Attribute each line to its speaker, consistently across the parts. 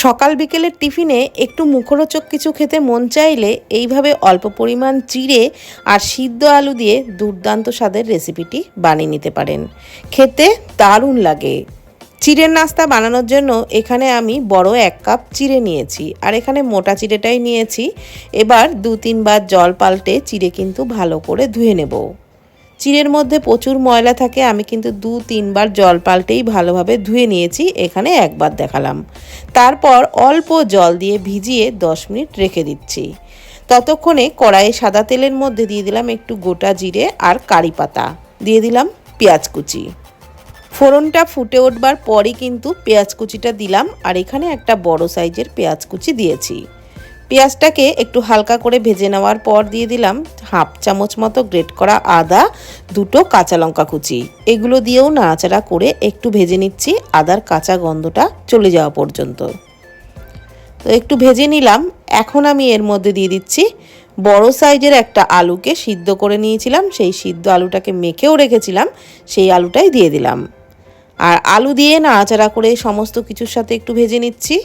Speaker 1: সকাল বিকেলের টিফিনে একটু মুখরোচক কিছু খেতে মন চাইলে এইভাবে অল্প পরিমাণ চিড়ে আর সিদ্ধ আলু দিয়ে দুর্দান্ত স্বাদের রেসিপিটি বানিয়ে নিতে পারেন। খেতে দারুণ লাগে। চিড়ের নাস্তা বানানোর জন্য এখানে আমি বড় এক কাপ চিড়ে নিয়েছি আর এখানে মোটা চিড়েটাই নিয়েছি। এবার দু তিনবার জল পাল্টে চিড়ে কিন্তু ভালো করে ধুয়ে নেব। চিড়ের মধ্যে প্রচুর ময়লা থাকে, আমি কিন্তু দু, তিনবার জল পাল্টেই ভালোভাবে ধুয়ে নিয়েছি, এখানে একবার দেখালাম। তারপর অল্প জল দিয়ে ভিজিয়ে দশ মিনিট রেখে দিচ্ছি। ততক্ষণে কড়াইয়ে সাদা তেলের মধ্যে দিয়ে দিলাম একটু গোটা জিরে আর কারি পাতা। দিয়ে দিলাম পেঁয়াজ কুচি। ফোড়নটা ফুটে উঠবার পরই কিন্তু পেঁয়াজ কুচিটা দিলাম, আর এখানে একটা বড় সাইজের পেঁয়াজ কুচি দিয়েছি। পেঁয়াজটাকে একটু হালকা করে ভেজে নেওয়ার পর দিয়ে দিলাম হাফ চামচ মতো গ্রেট করা আদা, দুটো কাঁচা লঙ্কা কুচি। এগুলো দিয়েও নাড়াচাড়া করে একটু ভেজে নিচ্ছি, আদার কাঁচা গন্ধটা চলে যাওয়া পর্যন্ত। তো একটু ভেজে নিলাম, এখন আমি এর মধ্যে দিয়ে দিচ্ছি বড় সাইজের একটা আলুকে সিদ্ধ করে নিয়েছিলাম, সেই সিদ্ধ আলুটাকে মেখেও রেখেছিলাম, সেই আলুটাই দিয়ে দিলাম। আর আলু দিয়ে নাড়াচাড়া করে সমস্ত কিছুর সাথে একটু ভেজে নিচ্ছি।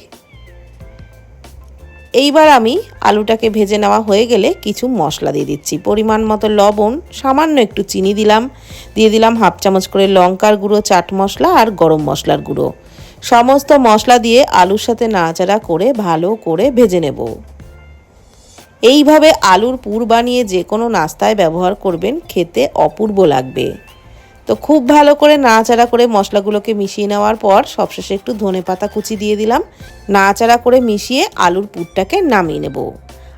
Speaker 1: এইবার আমি আলুটাকে ভেজে নেওয়া হয়ে গেলে কিছু মশলা দিয়ে দিচ্ছি। পরিমাণ মতো লবণ, সামান্য একটু চিনি দিলাম। দিয়ে দিলাম হাফ চামচ করে লঙ্কার গুঁড়ো, চাট মশলা আর গরম মশলার গুঁড়ো। সমস্ত মশলা দিয়ে আলুর সাথে নাড়াচাড়া করে ভালো করে ভেজে নেব। এইভাবে আলুর পুর বানিয়ে যে কোনো নাস্তায় ব্যবহার করবেন, খেতে অপূর্ব লাগবে। তো খুব ভালো করে নাড়াচাড়া করে মশলাগুলোকে মিশিয়ে নেওয়ার পর সবশেষে একটু ধনে পাতা কুচি দিয়ে দিলাম। নাড়াচাড়া করে মিশিয়ে আলুর পুরটাকে নামিয়ে নেব।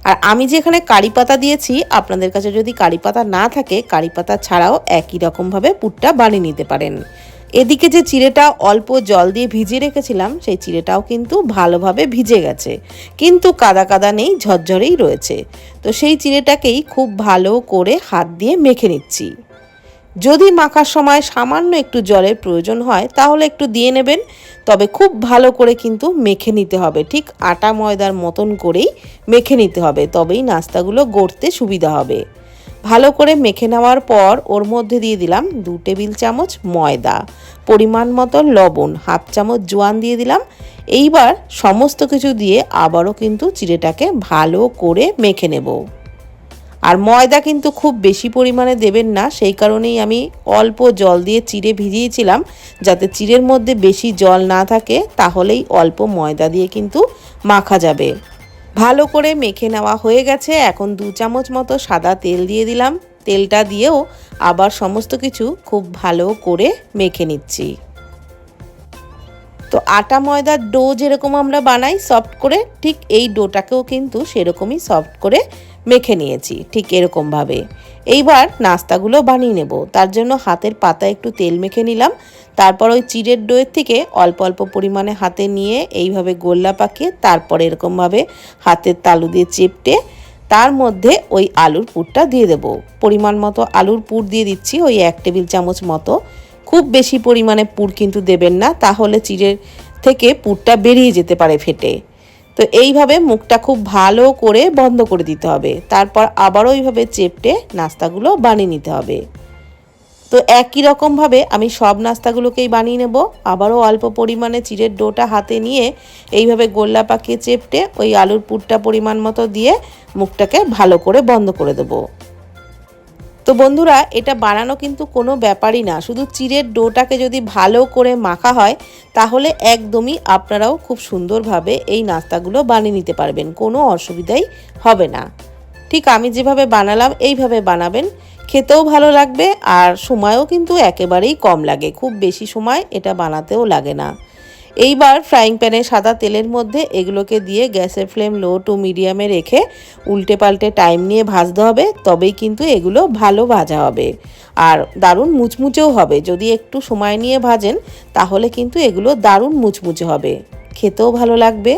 Speaker 1: আর আমি যেখানে কারি পাতা দিয়েছি, আপনাদের কাছে যদি কারি পাতা না থাকে, কারি পাতা ছাড়াও একই রকমভাবে পুরটা বানিয়ে নিতে পারেন। এদিকে যে চিড়েটা অল্প জল দিয়ে ভিজিয়ে রেখেছিলাম, সেই চিড়েটাও কিন্তু ভালোভাবে ভিজে গেছে। কিন্তু কাদা কাদা নেই, ঝরঝরেই রয়েছে। তো সেই চিড়েটাকেই খুব ভালো করে হাত দিয়ে মেখে নিচ্ছি। যদি মাখার সময় সামান্য একটু জলের প্রয়োজন হয়, তাহলে একটু দিয়ে নেবেন। তবে খুব ভালো করে কিন্তু মেখে নিতে হবে। ঠিক আটা ময়দার মতন করেই মেখে নিতে হবে। তবেই নাস্তাগুলো গড়তে সুবিধা হবে। ভালো করে মেখে নেওয়ার পর ওর মধ্যে দিয়ে দিলাম দু টেবিল চামচ ময়দা, পরিমাণ মতো লবণ, হাফ চামচ জোয়ান দিয়ে দিলাম। এইবার সমস্ত কিছু দিয়ে আবারও কিন্তু চিড়েটাকে ভালো করে মেখে নেব। আর ময়দা কিন্তু খুব বেশি পরিমাণে দেবেন না, সেই কারণেই আমি অল্প জল দিয়ে চিড়ে ভিজিয়েছিলাম যাতে চিড়ের মধ্যে বেশি জল না থাকে, তাহলেই অল্প ময়দা দিয়ে কিন্তু মাখা যাবে। ভালো করে মেখে নেওয়া হয়ে গেছে, এখন দু চামচ মতো সাদা তেল দিয়ে দিলাম। তেলটা দিয়েও আবার সমস্ত কিছু খুব ভালো করে মেখে নিচ্ছি। তো আটা ময়দার ডো যেরকম আমরা বানাই সফট করে, ঠিক এই ডোটাকেও কিন্তু সেরকমই সফট করে মেখে নিয়েছি, ঠিক এরকমভাবে। এইবার নাস্তাগুলো বানিয়ে নেব। তার জন্য হাতের পাতা একটু তেল মেখে নিলাম। তারপর ওই চিড়ের ডোয়ের থেকে অল্প অল্প পরিমাণে হাতে নিয়ে এইভাবে গোল্লা পাকিয়ে তারপর এরকমভাবে হাতের তালু দিয়ে চেপটে তার মধ্যে ওই আলুর পুরটা দিয়ে দেব। পরিমাণ মতো আলুর পুর দিয়ে দিচ্ছি ওই এক টেবিল চামচ মতো। খুব বেশি পরিমাণে পুর কিন্তু দেবেন না, তাহলে চিড়ের থেকে পুরটা বেরিয়ে যেতে পারে ফেটে। তো এইভাবে মুখটা খুব ভালো করে বন্ধ করে দিতে হবে। তারপর আবারও এইভাবে চেপটে নাস্তাগুলো বানিয়ে নিতে হবে। তো একই রকমভাবে আমি সব নাস্তাগুলোকেই বানিয়ে নেব। আবারও অল্প পরিমাণে চিড়ের ডোটা হাতে নিয়ে এইভাবে গোল্লা পাকিয়ে চেপটে ওই আলুর পুরটা পরিমাণ মতো দিয়ে মুখটাকে ভালো করে বন্ধ করে দেবো। তো বন্ধুরা, এটা বানানো কিন্তু কোনো ব্যাপারই না। শুধু চিড়ের ডোটাকে যদি ভালো করে মাখা হয়, তাহলে একদমই আপনারাও খুব সুন্দরভাবে এই নাস্তাগুলো বানিয়ে নিতে পারবেন। কোনো অসুবিধাই হবে না। ঠিক আমি যেভাবে বানালাম, এইভাবে বানাবেন। খেতেও ভালো লাগবে আর সময়ও কিন্তু একেবারেই কম লাগে। খুব বেশি সময় এটা বানাতেও লাগে না। এইবার ফ্রাইং প্যানে সাদা তেলের মধ্যে এগুলোকে দিয়ে গ্যাসের ফ্লেম লো টু মিডিয়ামে রেখে উল্টে পাল্টে টাইম নিয়ে ভাজতে হবে, তবেই কিন্তু এগুলো ভালো ভাজা হবে। আর দারুণ মুচমুচেও হবে। যদি একটু সময় নিয়ে ভাজেন, তাহলে কিন্তু এগুলো দারুণ মুচমুচে হবে। খেতেও ভালো লাগবে।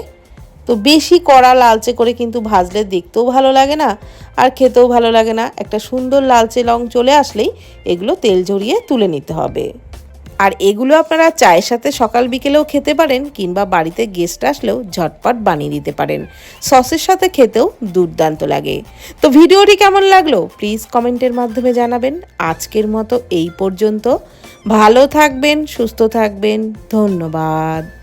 Speaker 1: তো বেশি কড়া লালচে করে কিন্তু ভাজলে দেখতেও ভালো লাগে না, আর খেতেও ভালো লাগে না। একটা সুন্দর লালচে রং চলে আসলেই এগুলো তেল ঝরিয়ে তুলে নিতে হবে। আর এগুলো আপনারা চায়ের সাথে সকাল বিকেলেও খেতে পারেন কিংবা বাড়িতে গেস্ট আসলেও ঝটপট বানিয়ে দিতে পারেন। সসের সাথে খেতেও দুর্দান্ত লাগে। তো ভিডিওটি কেমন লাগল? প্লিজ কমেন্টের মাধ্যমে জানাবেন। আজকের মতো এই পর্যন্ত। ভালো থাকবেন, সুস্থ থাকবেন। ধন্যবাদ।